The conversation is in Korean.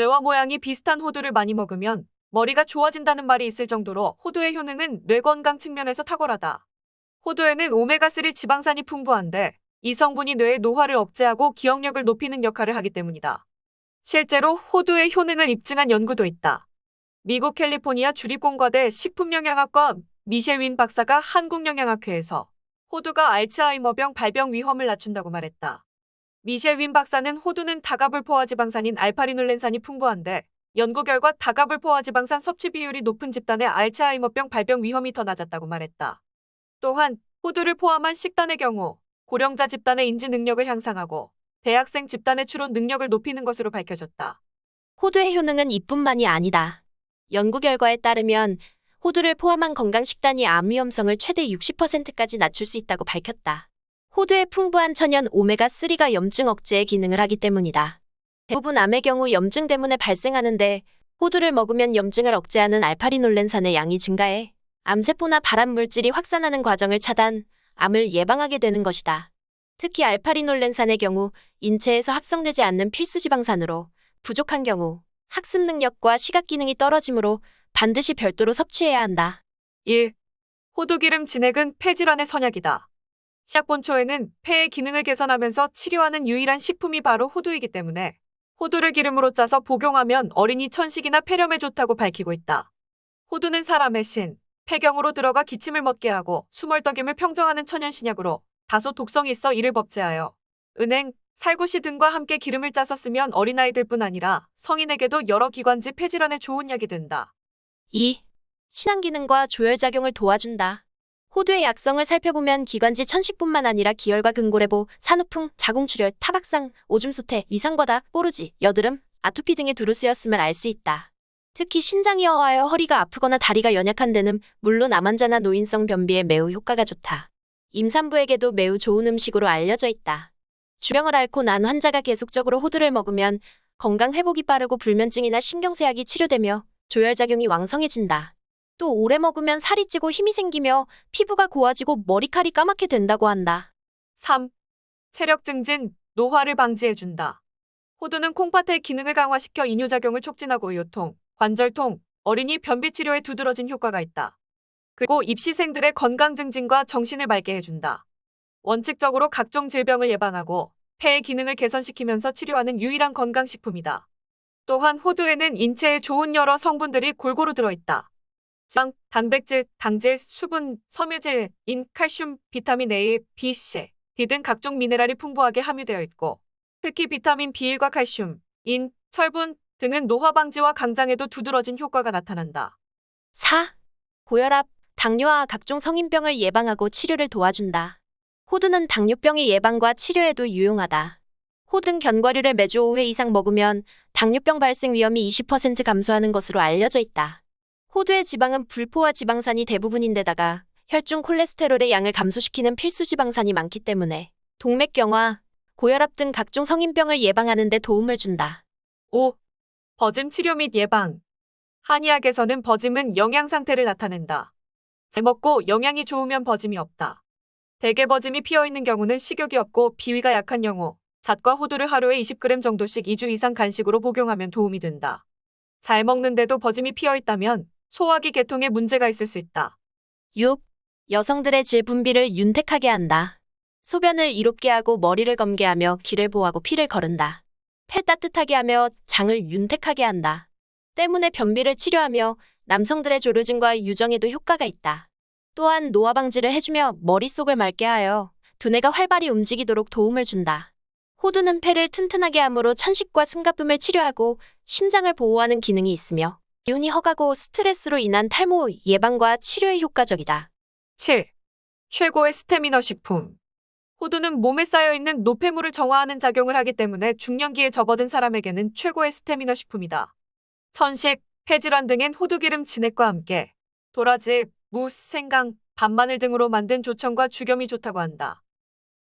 뇌와 모양이 비슷한 호두를 많이 먹으면 머리가 좋아진다는 말이 있을 정도로 호두의 효능은 뇌 건강 측면에서 탁월하다. 호두에는 오메가3 지방산이 풍부한데 이 성분이 뇌의 노화를 억제하고 기억력을 높이는 역할을 하기 때문이다. 실제로 호두의 효능을 입증한 연구도 있다. 미국 캘리포니아 주립공과대 식품영양학과 미셸 윈 박사가 한국영양학회에서 호두가 알츠하이머병 발병 위험을 낮춘다고 말했다. 미셸 윈 박사는 호두는 다가불포화 지방산인 알파리놀렌산이 풍부한데 연구 결과 다가불포화 지방산 섭취 비율이 높은 집단의 알츠하이머병 발병 위험이 더 낮았다고 말했다. 또한 호두를 포함한 식단의 경우 고령자 집단의 인지 능력을 향상하고 대학생 집단의 추론 능력을 높이는 것으로 밝혀졌다. 호두의 효능은 이뿐만이 아니다. 연구 결과에 따르면 호두를 포함한 건강 식단이 암 위험성을 최대 60%까지 낮출 수 있다고 밝혔다. 호두의 풍부한 천연 오메가3가 염증 억제에 기능을 하기 때문이다. 대부분 암의 경우 염증 때문에 발생하는데 호두를 먹으면 염증을 억제하는 알파리놀렌산의 양이 증가해 암세포나 발암 물질이 확산하는 과정을 차단, 암을 예방하게 되는 것이다. 특히 알파리놀렌산의 경우 인체에서 합성되지 않는 필수 지방산으로 부족한 경우 학습 능력과 시각 기능이 떨어지므로 반드시 별도로 섭취해야 한다. 1. 호두기름 진액은 폐질환의 선약이다. 시약본초에는 폐의 기능을 개선하면서 치료하는 유일한 식품이 바로 호두이기 때문에 호두를 기름으로 짜서 복용하면 어린이 천식이나 폐렴에 좋다고 밝히고 있다. 호두는 사람의 신, 폐경으로 들어가 기침을 멎게 하고 수멀떡임을 평정하는 천연신약으로 다소 독성이 있어 이를 법제하여 은행, 살구시 등과 함께 기름을 짜서 쓰면 어린아이들뿐 아니라 성인에게도 여러 기관지 폐질환에 좋은 약이 된다. 2. 신앙 기능과 조혈 작용을 도와준다. 호두의 약성을 살펴보면 기관지 천식뿐만 아니라 기혈과 근골해보, 산후풍, 자궁출혈, 타박상, 오줌소태, 위상과다, 뽀르지, 여드름, 아토피 등의 두루 쓰였음을 알 수 있다. 특히 신장이 허하여 허리가 아프거나 다리가 연약한 데는 물론 암환자나 노인성 변비에 매우 효과가 좋다. 임산부에게도 매우 좋은 음식으로 알려져 있다. 주병을 앓고 난 환자가 계속적으로 호두를 먹으면 건강 회복이 빠르고 불면증이나 신경쇠약이 치료되며 조혈작용이 왕성해진다. 또 오래 먹으면 살이 찌고 힘이 생기며 피부가 고와지고 머리칼이 까맣게 된다고 한다. 3. 체력 증진, 노화를 방지해준다. 호두는 콩팥의 기능을 강화시켜 이뇨작용을 촉진하고 요통, 관절통, 어린이 변비 치료에 두드러진 효과가 있다. 그리고 입시생들의 건강 증진과 정신을 맑게 해준다. 원칙적으로 각종 질병을 예방하고 폐의 기능을 개선시키면서 치료하는 유일한 건강식품이다. 또한 호두에는 인체에 좋은 여러 성분들이 골고루 들어있다. 장, 단백질, 당질, 수분, 섬유질, 인, 칼슘, 비타민 A, B, C, D 등 각종 미네랄이 풍부하게 함유되어 있고 특히 비타민 B1과 칼슘, 인, 철분 등은 노화 방지와 강장에도 두드러진 효과가 나타난다. 4. 고혈압, 당뇨와 각종 성인병을 예방하고 치료를 도와준다. 호두는 당뇨병의 예방과 치료에도 유용하다. 호 등 견과류를 매주 5회 이상 먹으면 당뇨병 발생 위험이 20% 감소하는 것으로 알려져 있다. 호두의 지방은 불포화 지방산이 대부분인데다가 혈중 콜레스테롤의 양을 감소시키는 필수 지방산이 많기 때문에 동맥경화, 고혈압 등 각종 성인병을 예방하는 데 도움을 준다. 5. 버짐 치료 및 예방. 한의학에서는 버짐은 영양 상태를 나타낸다. 잘 먹고 영양이 좋으면 버짐이 없다. 대개 버짐이 피어 있는 경우는 식욕이 없고 비위가 약한 경우, 잣과 호두를 하루에 20g 정도씩 2주 이상 간식으로 복용하면 도움이 된다. 잘 먹는데도 버짐이 피어 있다면 소화기 계통에 문제가 있을 수 있다. 6. 여성들의 질 분비를 윤택하게 한다. 소변을 이롭게 하고 머리를 검게 하며 기를 보하고 피를 거른다. 폐 따뜻하게 하며 장을 윤택하게 한다. 때문에 변비를 치료하며 남성들의 조류증과 유정에도 효과가 있다. 또한 노화 방지를 해주며 머릿속을 맑게 하여 두뇌가 활발히 움직이도록 도움을 준다. 호두는 폐를 튼튼하게 함으로 천식과 숨가쁨을 치료하고 심장을 보호하는 기능이 있으며 기운이 허가고 스트레스로 인한 탈모 예방과 치료에 효과적이다. 7. 최고의 스태미너 식품. 호두는 몸에 쌓여있는 노폐물을 정화하는 작용을 하기 때문에 중년기에 접어든 사람에게는 최고의 스태미너 식품이다. 천식, 폐질환 등엔 호두기름 진액과 함께 도라지, 무, 생강, 밤마늘 등으로 만든 조청과 죽염이 좋다고 한다.